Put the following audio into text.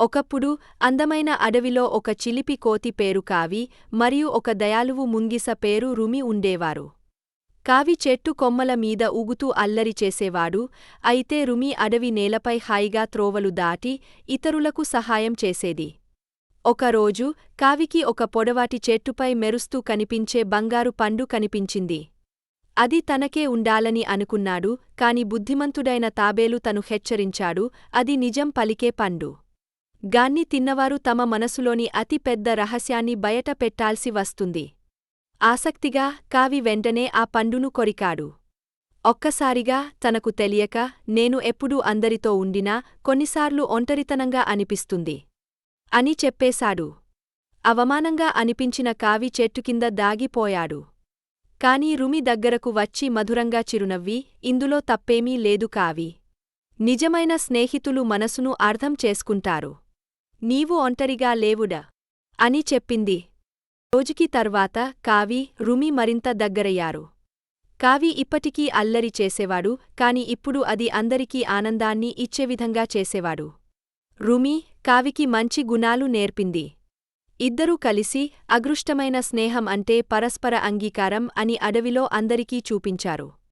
ఒకప్పుడు అందమైన అడవిలో ఒక చిలిపి కోతి పేరు కావి మరియు ఒక దయాలువు ముంగిస పేరు రుమి ఉండేవారు. కావి చెట్టు కొమ్మల మీద ఊగుతూ అల్లరి చేసేవాడు అయితే రుమి అడవి నేలపై హాయిగా త్రోవలు దాటి ఇతరులకు సహాయం చేసేది. ఒకరోజు కావికి ఒక పొడవాటి చెట్టుపై మెరుస్తూ కనిపించే బంగారు పండు కనిపించింది. అది తనకే ఉండాలని అనుకున్నాడు కాని బుద్ధిమంతుడైన తాబేలు తను హెచ్చరించాడు అది నిజం పలికే పండు. గాన్ని తిన్నవారు తమ మనసులోని అతి పెద్ద రహస్యాన్ని బయట పెట్టాల్సి వస్తుంది. ఆసక్తిగా కావి వెంటనే ఆ పండును కొరికాడు. ఒక్కసారిగా తనకు తెలియక నేను ఎప్పుడూ అందరితో ఉండినా కొన్నిసార్లు ఒంటరితనంగా అనిపిస్తుంది. అని చెప్పేశాడు. అవమానంగా అనిపించిన కావి చెట్టుకింద దాగిపోయాడు. కాని రుమి దగ్గరకు వచ్చి మధురంగా చిరునవ్వి ఇందులో తప్పేమీ లేదు కావి. నిజమైన స్నేహితులు మనసును అర్థం చేసుకుంటారు. నీవు ఒంటరిగా లేవుడా? అని చెప్పింది. రోజుకి తర్వాత కావి రుమి మరింత దగ్గరయ్యారు. కావి ఇప్పటికీ అల్లరి చేసేవాడు కాని ఇప్పుడు అది అందరికీ ఆనందాన్ని ఇచ్చే విధంగా చేసేవాడు. రుమి కావికి మంచి గుణాలు నేర్పింది. ఇద్దరూ కలిసి అగృష్టమైన స్నేహం అంటే పరస్పర అంగీకారం అని అడవిలో అందరికీ చూపించారు.